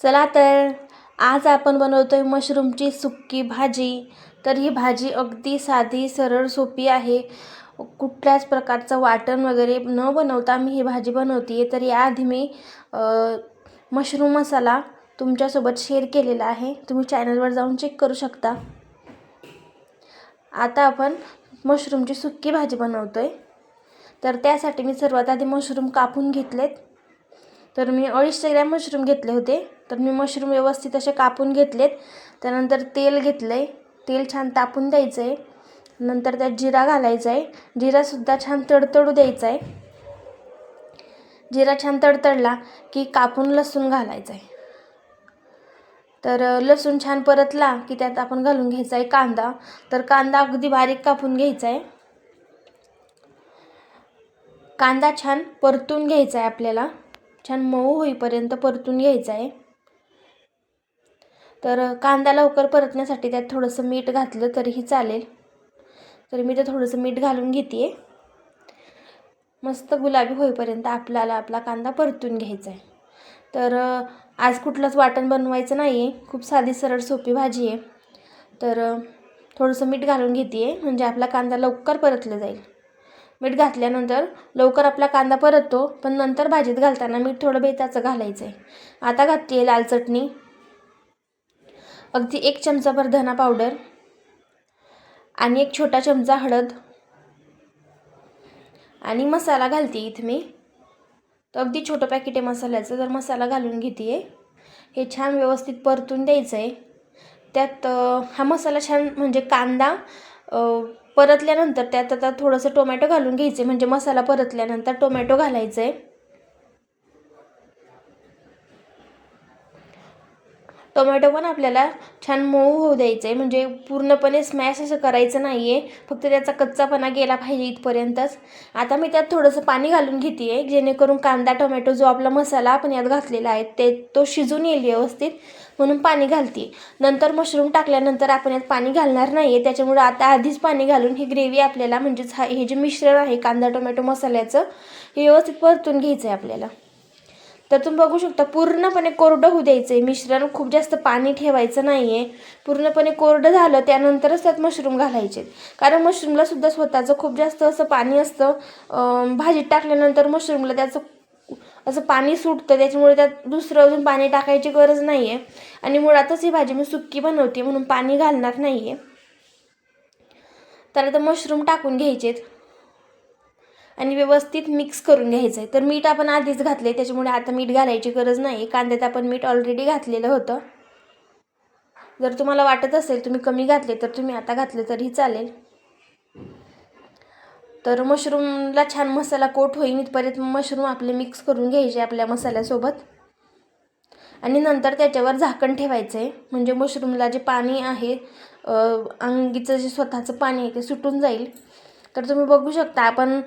चला तर आज आपण बनवतो आहे मशरूमची सुक्की भाजी. तर ही भाजी अगदी साधी सरळ सोपी आहे. कुठल्याच प्रकारचं वाटण वगैरे न बनवता मी ही भाजी बनवते तर याआधी मी मशरूम मसाला तुमच्यासोबत शेअर केलेला आहे. तुम्ही चॅनलवर जाऊन चेक करू शकता. आता आपण मशरूमची सुक्की भाजी बनवतो आहे तर त्यासाठी मी सर्वात आधी मशरूम कापून घेतलेत. तर मी अडीचशे ग्रॅम मशरूम घेतले होते. तर मी मशरूम व्यवस्थित असे कापून घेतलेत. त्यानंतर तेल घेतलं आहे तेल छान तापून द्यायचं आहे नंतर त्यात जिरा घालायचा आहे जिरासुद्धा छान तडतडू द्यायचा आहे जिरा छान तडतडला की कापून लसूण घालायचं आहे तर लसूण छान परतला की त्यात आपण घालून घ्यायचा आहे कांदा. तर कांदा अगदी बारीक कापून घ्यायचा आहे कांदा छान परतून घ्यायचा आहे आपल्याला. छान मऊ होईपर्यंत परतून घ्यायचा आहे. तर कांदा लवकर परतण्यासाठी त्यात थोडंसं मीठ घातलं तरीही चालेल. तर मी ते थोडंसं मीठ घालून घेते मस्त गुलाबी होईपर्यंत आपल्याला आपला कांदा परतून घ्यायचा आहे. तर आज कुठलंच वाटण बनवायचं नाही आहे खूप साधी सरळ सोपी भाजी आहे. तर थोडंसं मीठ घालून घेते आहे म्हणजे आपला कांदा लवकर परतला जाईल. मीठ घातल्यानंतर लवकर आपला कांदा परततो पण नंतर भाजीत घालताना मीठ थोडं बेताचं घालायचं आहे आता घातली आहे लाल चटणी. अगदी एक चमचाभर धना पावडर आणि एक छोटा चमचा हळद. आणि मसाला घालते इथे मी. तर अगदी छोटं पॅकेट आहे मसाल्याचं तर मसाला घालून घेते आहे हे छान व्यवस्थित परतून द्यायचं आहे त्यात हा मसाला छान म्हणजे कांदा परतल्यानंतर त्यात आता थोडंसं टोमॅटो घालून घ्यायचे. म्हणजे मसाला परतल्यानंतर टोमॅटो घालायचं आहे टोमॅटो पण आपल्याला छान मऊ होऊ द्यायचं आहे म्हणजे पूर्णपणे स्मॅश असं करायचं नाही आहे फक्त त्याचा कच्चापणा गेला पाहिजे इथपर्यंतच. आता मी त्यात थोडंसं पाणी घालून घेते आहे जेणेकरून कांदा टोमॅटो जो आपला मसाला आपण यात घातलेला आहे ते तो शिजून येईल व्यवस्थित म्हणून पाणी घालते नंतर मशरूम टाकल्यानंतर आपण यात पाणी घालणार नाही आहे त्याच्यामुळं आता आधीच पाणी घालून ही ग्रेव्ही आपल्याला म्हणजेच हा हे जे मिश्रण आहे कांदा टोमॅटो मसाल्याचं हे व्यवस्थित परतून घ्यायचं आहे आपल्याला. तर तुम्ही बघू शकता पूर्णपणे कोरडं होऊ द्यायचं आहे मिश्रण खूप जास्त पाणी ठेवायचं नाही आहे पूर्णपणे कोरडं झालं त्यानंतरच त्यात मशरूम घालायचे. कारण मशरूमला सुद्धा स्वतःचं खूप जास्त असं पाणी असतं. भाजीत टाकल्यानंतर मशरूमला त्याचं असं पाणी सुटतं त्याच्यामुळे त्यात दुसरं अजून पाणी टाकायची गरज नाही आहे आणि मुळातच ही भाजी मी सुक्की बनवते म्हणून पाणी घालणार नाही आहे तर आता मशरूम टाकून घ्यायचेत. आणि व्यवस्थित मिक्स करून घ्यायचं आहे तर मीठ आपण आधीच घातले त्याच्यामुळे आता मीठ घालायची गरज नाही कांद्यात आपण मीठ ऑलरेडी घातलेलं होतं. जर तुम्हाला वाटत असेल तुम्ही कमी घातले तर तुम्ही आता घातले तरी चालेल. तर मशरूमला छान मसाला कोट होईल इथपर्यंत मशरूम आपले मिक्स करून घ्यायचे आपल्या मसाल्यासोबत. आणि नंतर त्याच्यावर झाकण ठेवायचं आहे म्हणजे मशरूमला जे पाणी आहे अंगीचं जे स्वतःचं पाणी आहे ते सुटून जाईल. तर तुम्ही बघू शकता आपण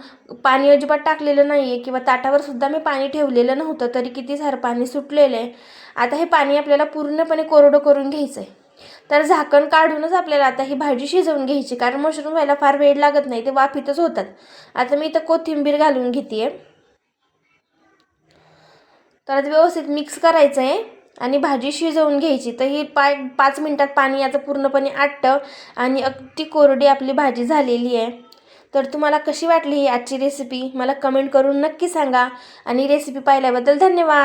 पाणी अजिबात टाकलेलं नाही आहे किंवा ताटावर सुद्धा मी पाणी ठेवलेलं नव्हतं तरी किती सारं पाणी सुटलेलं आहे. आता हे पाणी आपल्याला पूर्णपणे कोरडं करून घ्यायचं आहे तर झाकण काढूनच आपल्याला आता ही भाजी शिजवून घ्यायची कारण मशरूम व्हायला फार वेळ लागत नाही ते वाफीतच होतात. आता मी इथं कोथिंबीर घालून घेते तर आता व्यवस्थित मिक्स करायचं आहे आणि भाजी शिजवून घ्यायची. तर ही पाय पाच मिनटात पाणी याचं पूर्णपणे आटतं आणि अगदी कोरडी आपली भाजी झालेली आहे. तर तुम्हाला कशी वाटली ही आजची रेसिपी मला कमेंट करून नक्की सांगा. आणि रेसिपी पाहिल्याबद्दल धन्यवाद.